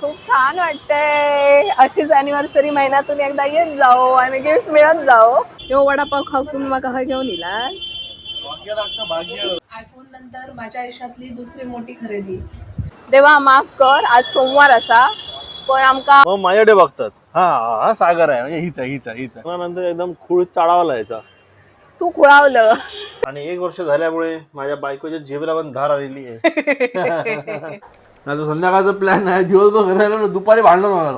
खूप छान वाटतंय. अशीच अॅनिव्हर्सरी महिन्यातून एकदा येत जाओ आणि गिफ्ट मिळत जाओ. यो वडापाव खाऊ तुम्ही मग हय घेऊन येला आयफोन नंतर माझ्या आयुष्यातली दुसरी मोठी खरेदी. देवा माफ कर आज सोमवार असा पण आमका मग माझ्याकडे बघतात. हा हा सागर आहे. म्हणजे हीच आहे हीच आहे हीच. आहे मग नंतर एकदम खूळ चाळावा लागायचा. तू खुळावलं. आणि एक वर्ष झाल्यामुळे माझ्या बायकोच्या पण धार आलेली आहे. आता संध्याकाळचा प्लॅन आहे. दिवसभर घरी राहिलो ना, दुपारी भांडण होणार.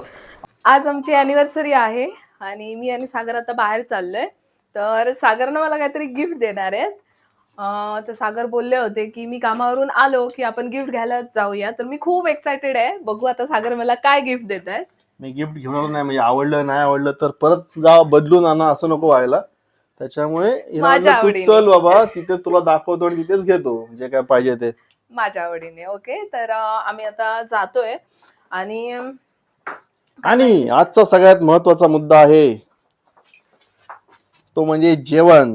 आज आमची अॅनिव्हर्सरी आहे आणि मी आणि सागर आता बाहेर चाललोय. तर सागरनं मला काहीतरी गिफ्ट देणार आहेत. अं, तर सागर बोलले होते की मी कामावरून आलो की आपण गिफ्ट घ्यायला जाऊया. तर मी खूप एक्सायटेड आहे. बघू आता सागर मला काय गिफ्ट देत आहेत. मी गिफ्ट घेऊन आलो नाही म्हणजे आवडलं नाही आवडलं तर परत जा बदलून आणा असं नको व्हायला. त्याच्यामुळे हिला माझ्या म्हणलं, आवडीने. तू चल बाबा तिथे तुला दाखवतो आणि तिथेच घेतो. जे काय पाहिजे ते. माझ्या आवडीने ओके? तर आम्ही आता जातोय. आणि आणि आजचा सगळ्यात महत्त्वाचा मुद्दा आहे तो म्हणजे जेवण.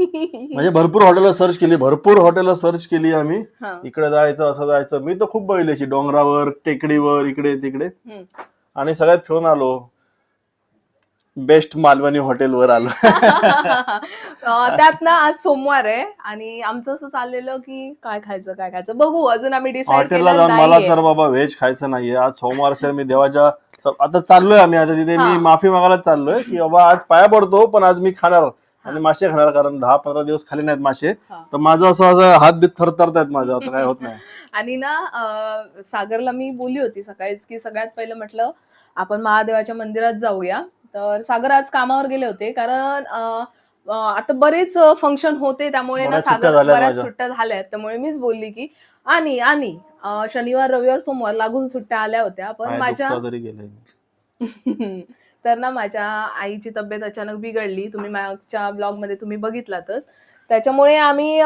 म्हणजे भरपूर हॉटेल सर्च केली भरपूर हॉटेल सर्च केली आम्ही. हा. इकडे जायचं असं जायचं. मी तर खूप बघितल्याची डोंगरावर टेकडीवर इकडे तिकडे. हम्म. आणि सगळ्यात फिरून आलो. बेस्ट मालवणी हॉटेलवर आलो. अं, त्यात ना आज सोमवार आहे आणि आमचं असं चाललेलं की काय खायचं काय खायचं? बघू अजून आम्ही डिसाईड हॉटेलला केलं जाऊन मला नाहीये. तर बाबा व्हेज खायचं नाहीये. आज सोमवार असेल मी देवाच्या स- आता चाललोय आम्ही. आता तिथे हा. मी माफी मागायला चाललोय की बाबा आज पाया पडतो पण आज मी खाणार. आणि मासे खाणार कारण दहा पंधरा दिवस खाली नाहीत मासे. हा. तर माझं असं असं हात बीत थरथरतायत माझं आता काय होत नाही. आणि ना अं, सागरला मी बोलली होती सकाळीच की सगळ्यात पहिलं म्हटलं आपण महादेवाच्या मंदिरात जाऊया. तर सागर आज कामावर गेले होते. कारण आता बरेच फंक्शन होते. त्यामुळे ना सागर झाल्या बऱ्याच. सुट्ट्या झाल्यात. त्यामुळे मीच बोलली की आणि आणि शनिवार रविवार सोमवार लागून सुट्ट्या आल्या होत्या. पण माझ्या तर ना माझ्या आईची तब्येत अचानक बिघडली. तुम्ही मागच्या ब्लॉगमध्ये तुम्ही बघितलातच. त्याच्यामुळे आम्ही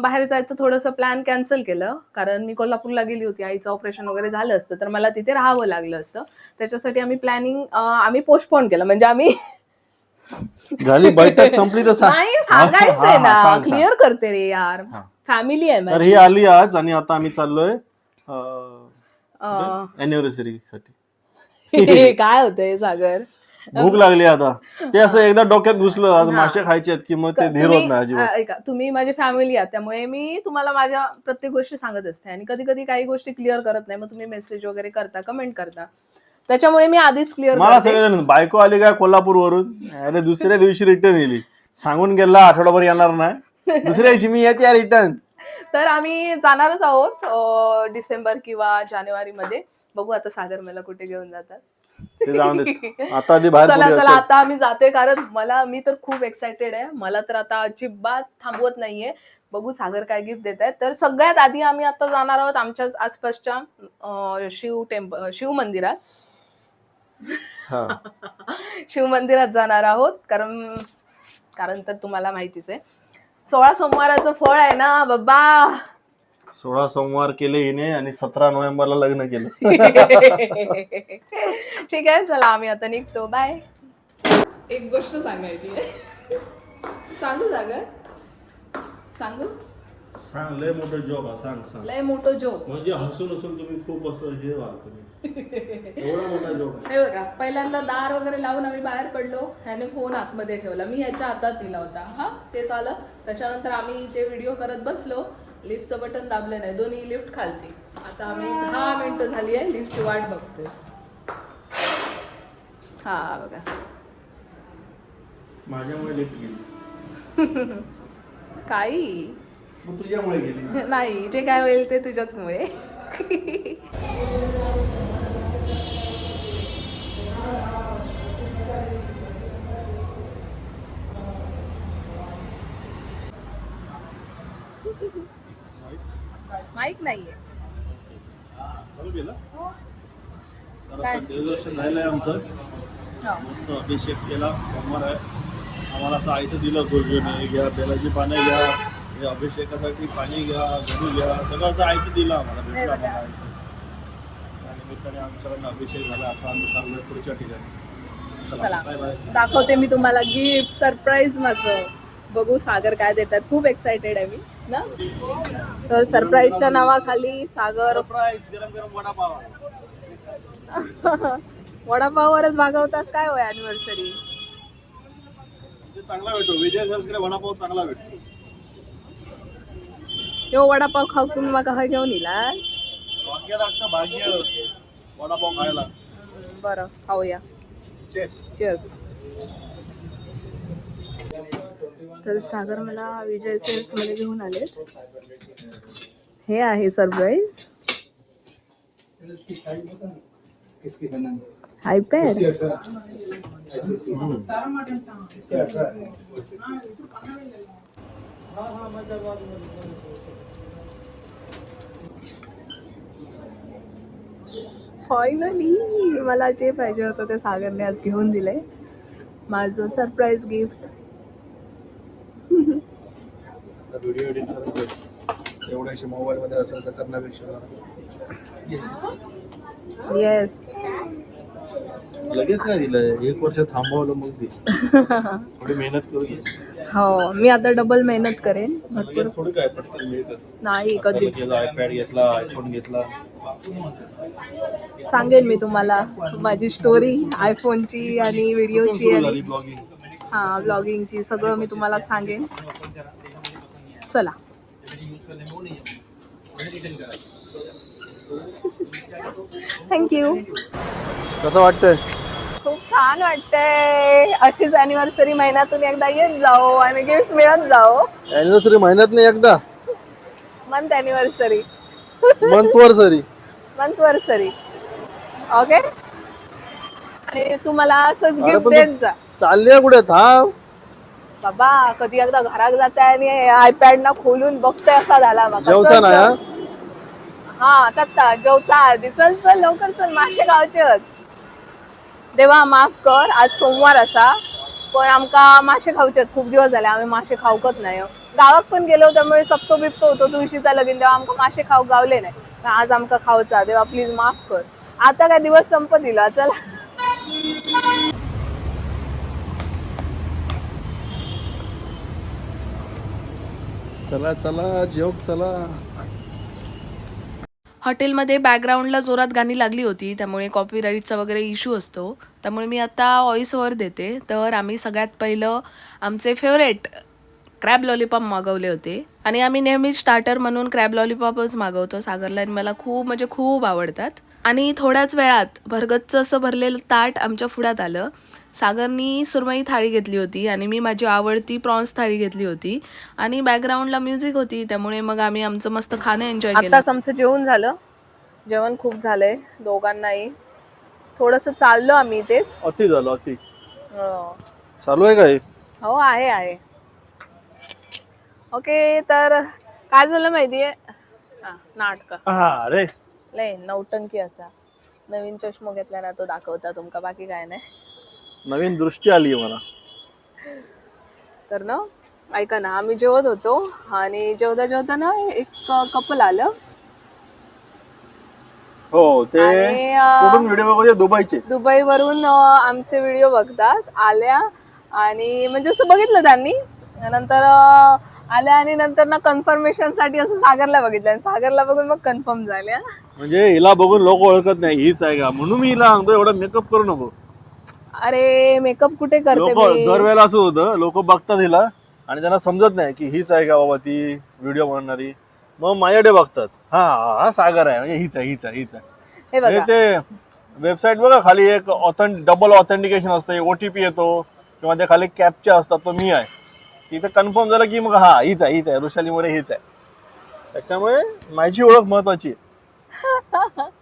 बाहेर जायचं थोडंसं प्लॅन कॅन्सल केलं. कारण मी कोल्हापूरला गेली होती. आईचं ऑपरेशन वगैरे झालं असतं तर मला तिथे राहावं लागलं असतं. त्याच्यासाठी आम्ही प्लॅनिंग आम्ही पोस्टपोन केलं. म्हणजे आम्ही झाली बैठक संपली तर सांगायचंय ना. क्लिअर करते रे यार. फॅमिली आहे तर ही आली आज आणि आता आम्ही चाललोय अं, अॅनिव्हर्सरी साठी. काय होतंय सागर? भूक लागली आता. ते असं एकदा डोक्यात घुसलं आज. मासे खायचे आहेत की मग ते धीर होत तुम्ही नाही अजिबात. ऐका तुम्ही माझी फॅमिली आहात त्यामुळे मी तुम्हाला माझ्या प्रत्येक गोष्टी सांगत असते. आणि कधी कधी काही गोष्टी क्लिअर करत नाही मग तुम्ही मेसेज वगैरे करता कमेंट करता. त्याच्यामुळे मी आधीच क्लिअर मला सगळेजण बायको आली काय कोल्हापूर वरून अरे दुसऱ्या दिवशी रिटर्न येली सांगून गेला आठवडाभर येणार नाही. दुसऱ्या दिवशी मी येते रिटर्न तर आम्ही जाणारच आहोत डिसेंबर किंवा जानेवारी मध्ये बघू आता सागर मला कुठे घेऊन जातात. ते जाऊन देत. आता आधी बाहेर चला चला. आता आम्ही जातोय कारण मला मी तर खूप एक्सायटेड आहे. मला तर आता अजिबात थांबवत नाहीये. बघू सागर काय गिफ्ट देत आहेत तर सगळ्यात आधी आम्ही आता जाणार आहोत आमच्याच आसपासच्या शिव टेम्प शिव मंदिरात. हा. शिव मंदिरात जाणार आहोत. कारण कारण तर तुम्हाला माहितीच आहे. सोळा सोमवाराचं फळ आहे ना बाबा! सोळा सोमवार केले हिने आणि सतरा नोव्हेंबरला लग्न केलं. ठीक आहे चला आम्ही आता निघतो. बाय एक गोष्ट सांगायची आहे. सांगू सागर? सांगू? सांग लय मोठं जॉब सांग सांग. लय मोठं जोक म्हणजे हसून हसून तुम्ही खूप असं हे व्हाल तुम्ही. एवढा मोठा जॉब हे बघा पहिल्यांदा दार वगैरे लावून आम्ही बाहेर पडलो. ह्याने फोन आतमध्ये ठेवला. मी ह्याच्या हातात दिला होता. हा ते झालं. त्याच्यानंतर आम्ही ते व्हिडिओ करत बसलो. लिफ्टचं बटन दाबलं नाही दोन्ही लिफ्ट खालती. आता आम्ही दहा मिनिटं झाली आहे लिफ्टची वाट बघतोय. हा बघा. माझ्यामुळे लिफ्ट गेली. काही? तुझ्यामुळे गेली. नाही जे काय होईल ते तुझ्याचमुळे. माहीत नाहीये. आमचं. हा. मस्त अभिषेक केला. सोमवार आहे. आम्हाला असं आयचं दिलं गुरुजीने घ्या बेलाची पानं घ्या हे अभिषेकासाठी पाणी घ्या गहू घ्या सगळं असं आयचं दिलं आम्हाला. भेटलं. आम्हाला. त्या निमित्ताने आमच्याकडनं अभिषेक झाला. आता आम्ही चाललोय पुढच्या ठिकाणी. चला दाखवते मी तुम्हाला गिफ्ट सरप्राईज माझं. बघू सागर काय देतात. खूप एक्साइटेड आहे मी ना? तर सरप्राईजच्या नावाखाली सागर सरप्राईज गरम गरम वडापाव वडापाववरच भागवतात काय होय अॅनिव्हर्सरी चांगला भेटतो. विजय वडापाव चांगला भेटतो. यो वडापाव खाऊ तुम्ही मग हय घेऊन येला भाग्य लागतं भाग्य. वडापाव खायला. बरं खाऊया. चेस चेअर्स तर सागर मला विजय सेल्समध्ये घेऊन आले. हे आहे सरप्राईज आयपॅड फायनली मला जे पाहिजे होतं ते सागरने आज घेऊन दिले माझं सरप्राईज गिफ्ट व्हिडिओ एडिट करतोय एवढ्याशी मोबाईल मध्ये असेल तर करण्यापेक्षा. येस लगेच नाही दिलं. एक वर्ष थांबवलं मग दे थोडी मेहनत करू. हो मी आता डबल मेहनत करेन. भरपूर. थोडी काय पटकन मिळतं नाही कधी? आयपॅड घेतला आयफोन घेतला. सांगेन मी तुम्हाला माझी स्टोरी आयफोनची आणि व्हिडिओची आणि हा ब्लॉगिंगची सगळं मी तुम्हाला सांगेन. चला. थँक्यू कसं वाटतंय? खूप छान वाटतंय. अशीच अॅनिव्हर्सरी महिन्यातून एकदा येत जाओ आणि गिफ्ट मिळत जाओ. अॅनिव्हर्सरी महिन्यात नाही एकदा. मंथ अॅनिव्हर्सरी मंथवर सरी मंथ वर्सरी ओके आणि तुम्हाला असंच गिफ्ट देत जा. चालले कुठे? थांब. बाबा कधी एकदा घरात जाताय आणि आयपॅड ना खोलून बघताय असा झाला. जेवसा चल, ना चल. हा? तत्ता जेवचा आधी. चल चल लवकर चल माशे गावचे देवा माफ कर आज सोमवार असा. पण आमका मासे खावचे आहेत. खूप दिवस झाले आम्ही मासे खाऊकच नाही. गावात पण गेलो त्यामुळे सप्तो बिप्तो होतो तुळशीचा लगीन. तेव्हा आमका मासे खाऊ गावले नाही. तर आज आमका खाऊचा. देवा प्लीज माफ कर. आता काय दिवस संपत दिला चला. चला चला जेव चला. हॉटेलमध्ये बॅकग्राऊंडला जोरात गाणी लागली होती त्यामुळे कॉपीराईटचा वगैरे इश्यू असतो. त्यामुळे मी आता व्हॉईसवर देते. तर आम्ही सगळ्यात पहिलं आमचे फेवरेट क्रॅब लॉलीपॉप मागवले होते. आणि आम्ही नेहमीच स्टार्टर म्हणून क्रॅब लॉलीपॉपच मागवतो. सागरला आणि मला खूप म्हणजे खूप आवडतात. आणि थोड्याच वेळात भरगच्च असं भरलेलं ताट आमच्या पुढ्यात आलं. सागरनी सुरमई थाळी घेतली होती आणि मी माझी आवडती प्रॉन्स थाळी घेतली होती. आणि बॅकग्राऊंडला म्युझिक होती त्यामुळे मग आम्ही आमचं मस्त खाणं एन्जॉय केलं. आताच आमचं जेवण झालं. जेवण खूप झालंय दोघांनाही. थोडंसं चाललो आम्ही तेच अति झालं अति. हो. चालू आहे काय हो? आहे आहे. ओके तर काय झालं माहितीये? हा नाटक. हा अरे. लय नौटंकी असा. नवीन चष्मा घेतला ना तो दाखवता तुमका बाकी काय नाही. नवीन दृष्टी आली मला. तर ना ऐका ना आम्ही जेवत होतो आणि जेवता जेवता ना एक कपल आलं. हो ते आणि अं, कुठून व्हिडिओ बघते दुबईचे. दुबईवरून अं, आमचे व्हिडिओ बघतात आल्या आणि म्हणजे असं बघितलं त्यांनी. नंतर अं, आल्या आणि नंतर ना कन्फर्मेशनसाठी असं सागरला बघितलं आणि सागरला बघून मग कन्फर्म झाल्या. म्हणजे हिला बघून लोक ओळखत नाही हीच आहे का? म्हणून मी हिला सांगतो एवढा मेकअप करू नको. अरे मेकअप कुठे करते लोक मी? दरवेळेला असं होतं लोक बघतात हिला आणि त्यांना समजत नाही की हीच आहे का बाबा ती व्हिडिओ बनणारी मग माझ्याकडे बघतात. हा हा हा सागर आहे. म्हणजे हीच आहे हीच आहे हीच आहे. हे म्हणजे बघा ते वेबसाईट बघा खाली एक ऑथेंट डबल ऑथेंटिकेशन असतं. ओटीपी येतो किंवा ते खाली कॅपच्या असतात तो मी आहे. तिथे कन्फर्म झालं की मग हा हीच आहे हीच आहे. वृषाली मोरे हीच आहे. त्याच्यामुळे माझी ओळख महत्वाची आहे.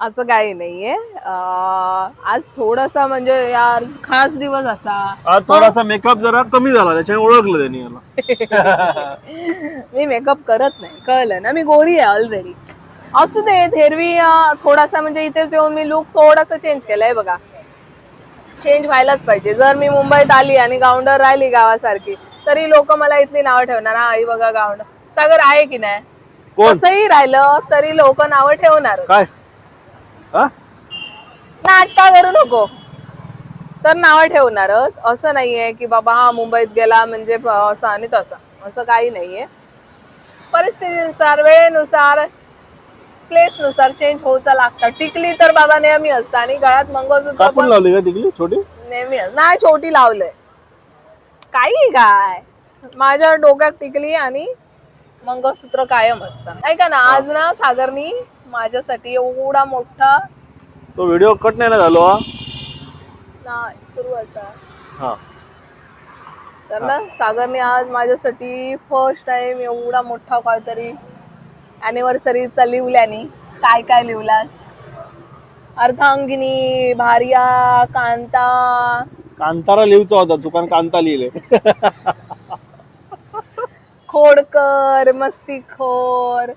असं काही नाहीये. अं, आज थोडासा म्हणजे यार खास दिवस असा. आज थोडासा मेकअप जरा कमी झाला त्याच्यामुळे ओळखलं त्यांनी मला मी मेकअप करत नाही कळलं ना? मी गोरी आहे ऑलरेडी असू दे थेरवी अं, थोडासा म्हणजे इथेच येऊन मी लुक थोडासा चेंज केलाय बघा. चेंज व्हायलाच पाहिजे. जर मी मुंबईत आली आणि गावंडर राहिली गावासारखी तरी लोक मला इथली नावं ठेवणार हा आई बघा गावंडर सागर आहे की नाही? कोण? कसंही राहिलं तरी लोक नावं ठेवणार काय? नाटका करू नको. तर नावं ठेवणारच. असं नाहीये की बाबा हा मुंबईत गेला म्हणजे असं आणि तसं. असं काही नाहीये. परिस्थितीनुसार वेळेनुसार प्लेस नुसार चेंज होऊचा लागतं. टिकली तर बाबा नेहमी असतं आणि गळ्यात मंगळसूत्र कापून पण लावली का टिकली? छोटी? नेहमी असतं. नाही छोटी लावलंय. काही काय? माझ्या डोक्यात टिकली आणि मंगळसूत्र कायम असतं. ऐका ना आज ना सागरनी माझ्यासाठी एवढा मोठा तो व्हिडिओ कट नाही ना झालो हा? नाही सुरू असा. हा. तर ना सागरने आज माझ्यासाठी फर्स्ट टाइम एवढा मोठा काहीतरी अॅनिव्हर्सरीचा लिवल्यानी काय काय लिवलास? अर्धांगिनी भार्या कांता. कांतारा लिहूचा होता दुकान कांता लिहिले. खोडकर मस्तीखोर.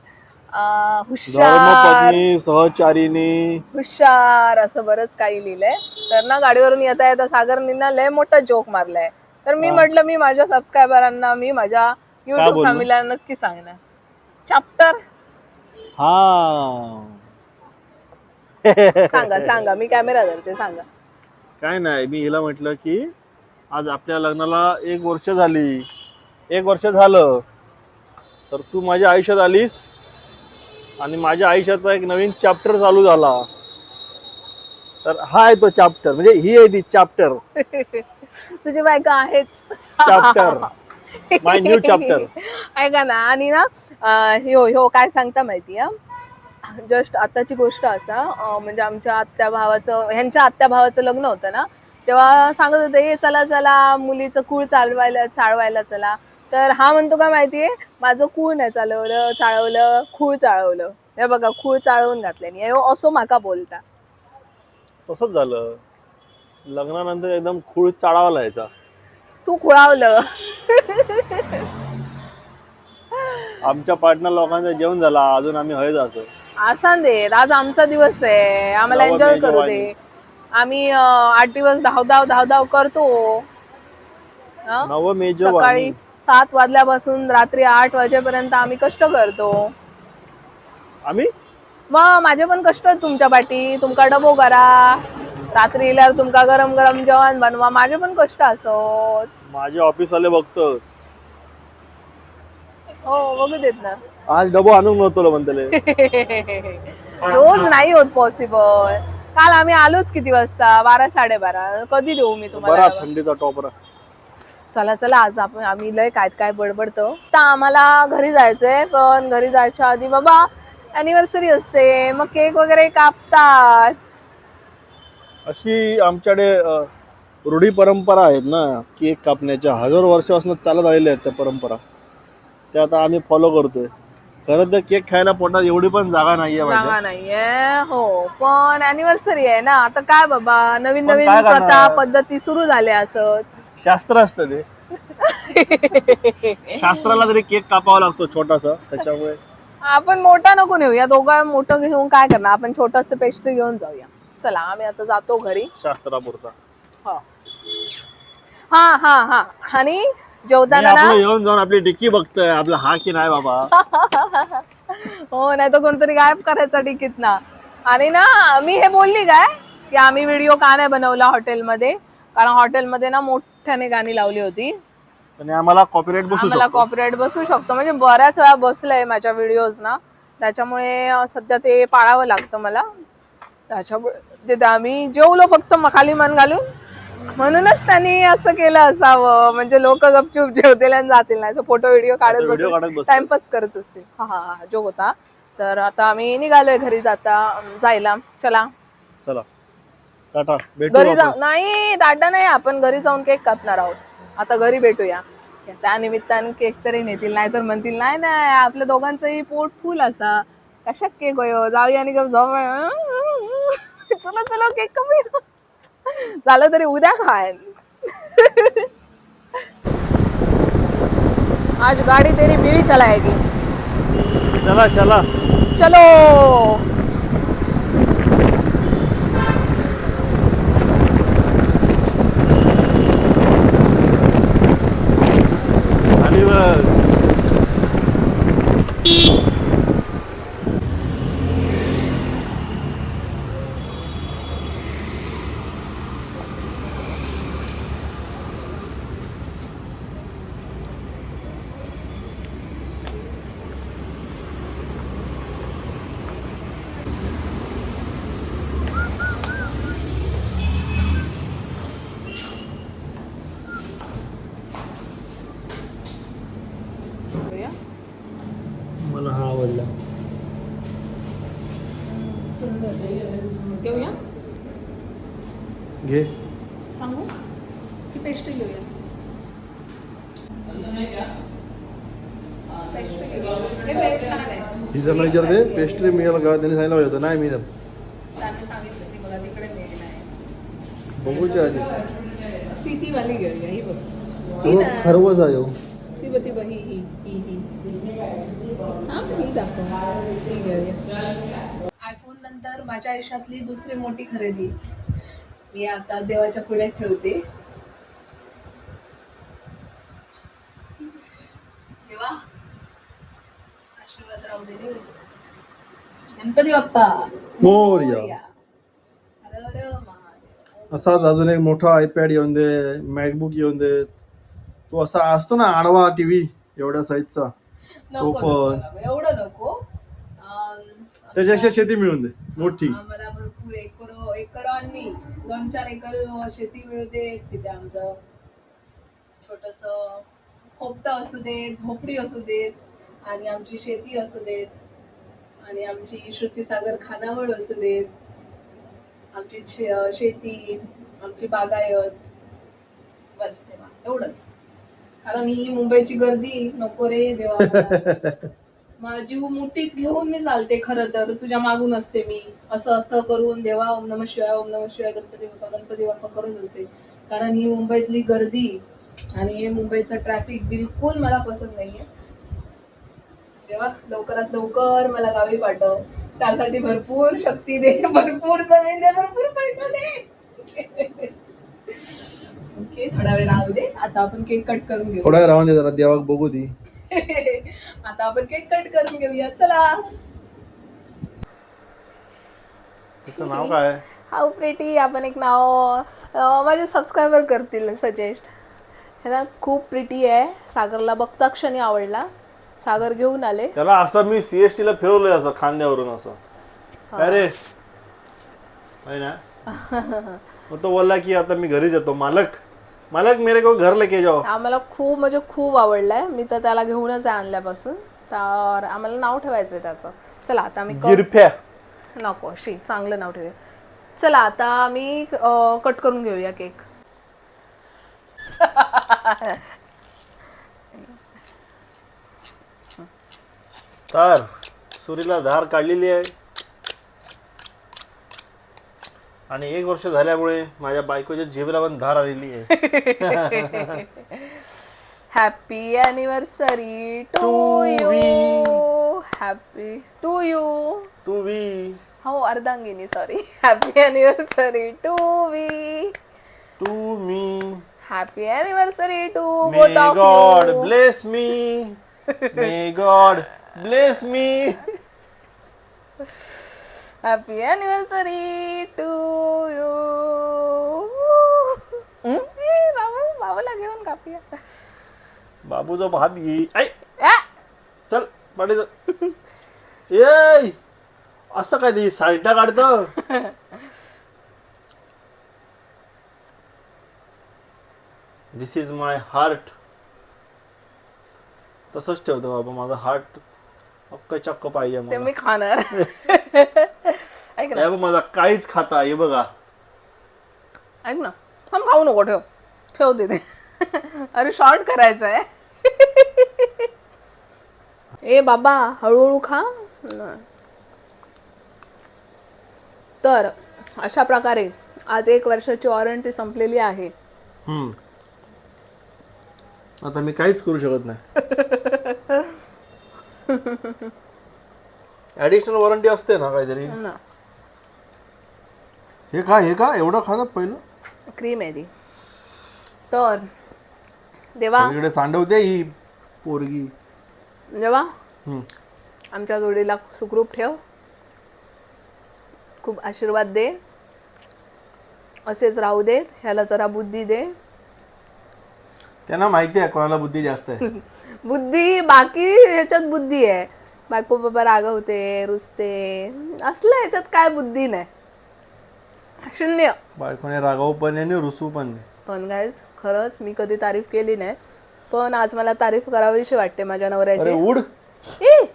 हुशार सहचारिणी. हुशार असं बरंच काही लिहिलंय. तर ना गाडीवरून येता येता सागरनी ना लय मोठा जोक मारलाय. तर मी म्हटलं मी माझ्या सबस्क्रायबरांना मी माझ्या युट्यूब? फॅमिलीला नक्की सांगणार. चॅप्टर हा. सांगा सांगा. मी कॅमेरा धरते सांगा. काय नाही मी हिला म्हटलं की आज आपल्या लग्नाला एक वर्ष झाली. एक वर्ष झालं. तर तू माझ्या आयुष्यात आलीस? आणि माझ्या आयुष्याचा एक नवीन चॅप्टर चालू झाला. तर हा आहे तो चॅप्टर म्हणजे ही आहे ती चॅप्टर तुझी बायका आहेच. चॅप्टर माय न्यू चॅप्टर ऐका ना आणि ना ह्यो ह्यो काय सांगता माहिती जस्ट आताची गोष्ट असा म्हणजे आमच्या आत्या भावाचं ह्यांच्या आत्या भावाचं लग्न होतं ना तेव्हा सांगत होते "ये चला चला मुलीचं कूळ चालवायला चाळवायला चला. तर हा म्हणतो काय माहितीये? माझं कूळ नाही चालवलं चाळवलं खूळ चाळवलं. हे बघा खूळ चाळवून घातल्याने ह्यो असो माका बोलता. तसंच झालं. लग्नानंतर एकदम खूळ चाळावा लागायचा. तू खुळावलं. आमच्या पार्टनर लोकांचं जेवण झाला. अजून आम्ही हळद असं. आसान दे. आज आमचा दिवस आहे. आम्हाला एन्जॉय करू. दे. आम्ही अं, आठ दिवस धावधाव धावधाव करतो. हं? नवं मेजो सकाळी सात वाजल्यापासून रात्री आठ वाजेपर्यंत आम्ही कष्ट करतो. आम्ही? मग माझे पण कष्ट आहेत तुमच्या पाठी. तुमका डबो करा. रात्री येल्यावर तुमका गरम गरम जेवण बनवा. माझे पण कष्ट असत. माझे ऑफिसवाले बघतो हो बघू देत ना. आज डबो आणून नव्हतो म्हणतले. रोज नाही होत पॉसिबल काल आम्ही आलोच किती वाजता? बारा साडेबारा. कधी देऊ मी तुम्हाला बरा? थंडीचा टॉपरा चला चला आज आपण आम्ही लय काय काय बडबडतो. तर आम्हाला घरी जायचंय पण घरी जायच्या आधी बाबा अॅनिव्हर्सरी असते. मग केक वगैरे कापतात. अशी आमच्याकडे अ, रूढी परंपरा आहेत ना केक कापण्याच्या. हजारो वर्षापासून चालत आलेल्या आहेत त्या परंपरा. त्या आता आम्ही फॉलो करतोय. खरं तर केक खायला पोटात एवढी पण जागा नाहीये माझ्या. जागा नाहीये. हो पण अॅनिव्हर्सरी आहे ना. आता काय बाबा नवीन पण नवीन काय करणार? प्रथा पद्धती सुरू झाल्या असत. शास्त्र असतं ते. शास्त्राला तरी केक कापावा लागतो छोटासा त्याच्यामुळे. आपण मोठा नको नेऊया दोघं मोठं घेऊन काय करणार? आपण छोटस पेस्ट्री घेऊन जाऊया. चला आम्ही आता जातो घरी. शास्त्रापुरता. हो. हा हा हा. आणि मी जेवताना ना आपलं येऊन जाऊन आपली डिक्की बघतोय आपला हा की नाही बाबा? हो नाही तर कोणतरी गायब करायचा तिकीट ना आणि ना मी हे बोलली काय की आम्ही व्हिडिओ का नाही बनवला हॉटेलमध्ये कारण हॉटेलमध्ये ना मोठ्याने गाणी लावली होती. आणि आम्हाला कॉपीराईट बसू आम्हाला शकतो. कॉपीराईट बसू शकतो. म्हणजे बऱ्याच वेळा बसलंय माझ्या व्हिडिओज ना. त्याच्यामुळे अं, सध्या ते पाळावं लागतं मला. त्याच्यामुळे तिथे आम्ही जेवलो फक्त म- खाली मन घालून. म्हणूनच त्यांनी असं केलं असावं. म्हणजे लोक गपचूप जेवतील आणि जातील. नाही तर फोटो व्हिडिओ काढत व्हिडिओ काढत बसतील. टाइमपास करत असतील. हा हा हा जोक होता. तर आता आम्ही निघालोय घरी जाता जायला. चला. चला. टाटा घरी. जाऊ नाही टाटा नाही आपण घरी जाऊन केक कापणार आहोत. आता घरी भेटूया. त्या निमित्तानं केक तरी नेतील नाही तर म्हणतील नाही नाही आपल्या दोघांचंही पोट फुल असा. कशा केक होय जाऊया आणि गप जाऊ. चलो चलो केक कमी झालं तरी उद्या खाय. आज गाडी तेरी बीड़ी चलाएगी. चला चला. चलो. करूया मला हा आवडला. घेऊया घे. सांगू? की? पेस्ट घेऊया. आहे. पेस्ट्री मिळायला का त्यांनी सांगितलं पाहिजे नाही मिळत मिळेल बघूच्या आधी. आहे हो. ती बघ ती बघ ही ही ही. ही हा दाखव. ही घेऊया आयफोन नंतर माझ्या आयुष्यातली दुसरी मोठी खरेदी. मी आता देवाच्या पुढे ठेवते. देवा आशीर्वाद राहू दे. गणपती बाप्पा. मोरया. असाच अजून एक मोठा आयपॅड येऊन दे मॅकबुक येऊन दे तो असा असतो ना आडवा टीव्ही एवढ्या साईजचा नको तो नको पण. नको. एवढं नको. अं, त्याच्यापेक्षा शेती मिळून दे. मोठी. आम्हाला भरपूर एकर एकरांनी दोन चार एकर शेती मिळू दे तिथे आमचं. छोटस खोपटं असू देत झोपडी असू देत आणि आमची शेती असू देत आणि आमची श्रुतीसागर खानावळ असू देत आमची शे- शेती आमची बागायत. बस तेव्हा एवढंच. कारण ही मुंबईची गर्दी नको रे देवा. माझा जीव मुठीत घेऊन मी चालते खरं तर. तुझ्या मागून असते मी. असं असं करून देवा ओम नम शिवाय ओम नम शिवाय गणपती बाप्पा गणपती बाप्पा करत असते. कारण ही मुंबईतली गर्दी आणि हे मुंबईचं ट्रॅफिक बिलकुल मला पसंत नाहीये. देवा लवकरात लवकर मला गावी पाठव. त्यासाठी भरपूर शक्ती दे भरपूर जमीन दे भरपूर पैसा दे. ओके थोडा वेळ राहू दे. आता आपण केक कट करून घेऊ. थोडा वेळ राहून दे जरा देवाक बघू दे. आता आपण केक कट करून घेऊया. चला. त्याचं नाव काय? हाऊ प्रेटी आपण एक नाव माझे सबस्क्रायबर करतील सजेस्ट ह्याला खूप प्रिटी आहे. सागरला बघता क्षणी आवडला. सागर घेऊन आले. त्याला असं मी सीएसटी ला फिरवलंय असं खांद्यावरून असं. काय रे है ना? मग तो बोलला की आता मी घरी जातो मालक मालक मेरे को घर लेके जाओ. आम्हाला खूप म्हणजे खूप आवडलाय. मी तर त्याला घेऊनच आहे आणल्यापासून. तर आम्हाला नाव ठेवायचं आहे त्याचं. चला आता मी जिरफ्या. नको शी चांगलं नाव ठेवूया. चला आता मी कट करून घेऊया केक तर सुरीला धार काढलेली आहे. आणि एक वर्ष झाल्यामुळे माझ्या बायकोच्या पण धार आलेली आहे. Happy anniversary to To you happy to you to we हो अर्धांगिनी sorry happy anniversary to we to me happy anniversary to me both of God bless me may God bless me happy anniversary to you बाबू बाबूला घेऊन कापूया. बाबूचा भात घे. ऐ! चल पाडी ये असं काय ते सालटा काढतं? दिस इज माय हार्ट तसंच ठेवतो बाबा माझा हार्ट अक्क चक्क पाहिजे मी खाणार. ऐक ना. हे बघ, माझा काहीच खाता हे बघा. ऐक ना. थांब खाऊ नको ठेव. ठेव तिथे अरे शॉर्ट करायचं आहे ए बाबा हळूहळू खा. न. तर अशा प्रकारे आज एक वर्षाची वॉरंटी संपलेली आहे. हम्म. आता मी काहीच करू शकत नाही. ऍडिशनल वॉरंटी असते ना काहीतरी? ना. हे का हे का एवढं खातात पहिलं. क्रीम आहे ती. तर देवा. सगळीकडे सांडवते ही पोरगी. देवा हम्म. आमच्या जोडीला सुखरूप ठेव. खूप आशीर्वाद दे. असेच राहू देत ह्याला जरा बुद्धी दे. त्यांना माहिती आहे कोणाला बुद्धी जास्त आहे. बुद्धी बाकी ह्याच्यात बुद्धी आहे. बायको बाबा रागवते रुसते. असलं ह्याच्यात काय बुद्धी नाही. शून्य. बायकोने रागावू पण नाही आणि रुसू पण नाही पण गायज खरंच मी कधी तारीफ केली नाही पण आज मला तारीफ करावीशी वाटते माझ्या अरे नवऱ्याची उड. ए!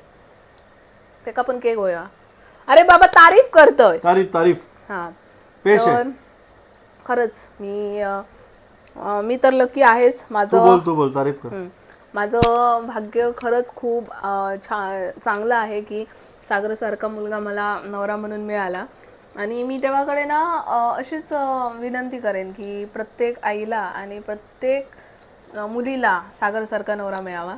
ते का पण केक होया. अरे बाबा तारीफ करतोय. तारीफ तारीफ. हा. पेश आहे तर खरंच मी अं, अं, मी तर लकी आहेच. तू माझं बोल तू बोल तारीफ कर. हं. माझं भाग्य खरंच खूप छान चांगलं आहे की सागरसारखा मुलगा मला नवरा म्हणून मिळाला. आणि मी तेव्हाकडे ना अशीच विनंती करेन की प्रत्येक आईला आणि प्रत्येक मुलीला सागरसारखा नवरा मिळावा.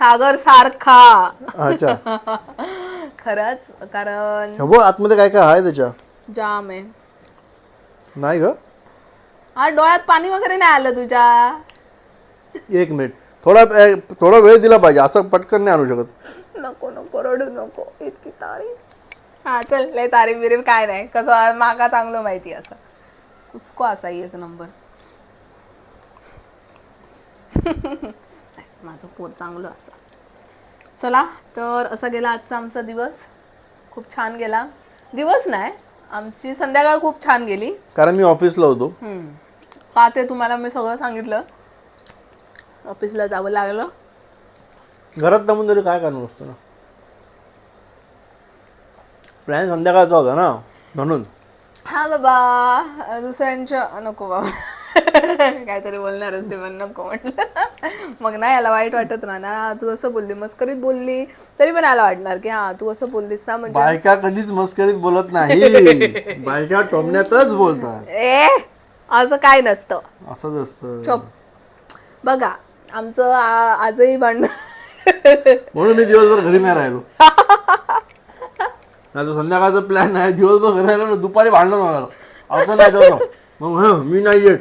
सागर सारखा. अच्छा. खरंच कारण आतमध्ये काय काय आहे त्याच्या? जाम आहे. नाही ग. हा डोळ्यात पाणी वगैरे नाही आलं तुझ्या? एक मिनिट. थोडा थोडा वेळ दिला पाहिजे असं पटकन नाही आणू शकत. नको नको रडू नको. इतकी तारीफ. हा चल लय तारीफ बिरीफ काय नाही. कसं माका चांगलं माहिती असं. कुसको असा एक नंबर. माझं पोट चांगलं असं. चला तर असा गेला आजचा आमचा दिवस. खूप छान गेला. दिवस नाही आमची संध्याकाळ खूप छान गेली. कारण मी ऑफिसला होतो. का ते तुम्हाला मी सगळं सांगितलं. ऑफिसला जावं लागलं. घरात दमून तरी काय कारण असतं ना? प्लॅन संध्याकाळचा होता ना म्हणून. हा बाबा दुसऱ्यांच्या नको बाबा. काहीतरी बोलणारच ते पण नको म्हटलं. मग ना याला वाईट वाटत राहणार तू असं बोलली मस्करीत बोलली तरी पण याला वाटणार की हा तू असं बोललीस ना म्हणजे बायका कधीच मस्करीत बोलत नाही. बायका टोमण्यातच बोलतात. ए असं काय नसतं. असंच असतं. चुप. बघा आमचं आजही भांडण म्हणून मी दिवसभर घरी नाही राहिलो. नाही तर संध्याकाळचा प्लॅन नाही दिवसभर घरी राहिलो ना, दुपारी भांडण होणार. असं नाही तर मग. हं, मी नाही येत.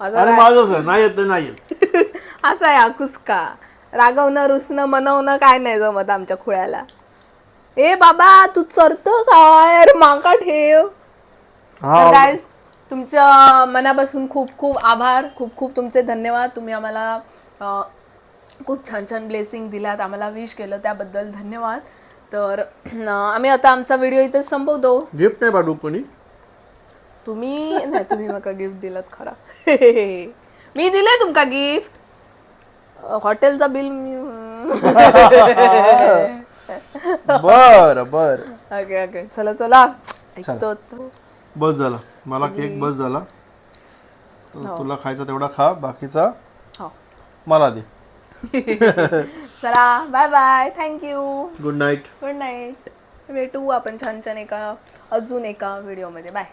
असं अरे माझंच आहे नाही येत ते नाही येत. असं आहे हा कुसका. रागवणं रुसणं मनवणं काय नाही जमत आमच्या खुळ्याला. ए बाबा तू चरतो काय? अरे माका ठेव. हा. गायज तुमच्या मनापासून खूप खूप आभार खूप खूप तुमचे धन्यवाद. तुम्ही आम्हाला अं, खूप छान छान ब्लेसिंग दिलात. आम्हाला विश केलं त्याबद्दल धन्यवाद. तर आम्ही आता आमचा व्हिडिओ इथेच संपवतो. गिफ्ट नाही पाठवू कोणी? तुम्ही नाही तुम्ही मला गिफ्ट दिलात खरा. मी दिलंय तुमका गिफ्ट हॉटेलचा बिल बर बर. ओके ओके चला चला. ऐकतो. बस झाला. मला केक बस झाला. तर तुला खायचा तेवढा खा बाकीचा हो. मला दे. चला bye bye thank you good night good night भेटू आपण छान छान एका अजून एका व्हिडिओमध्ये बाय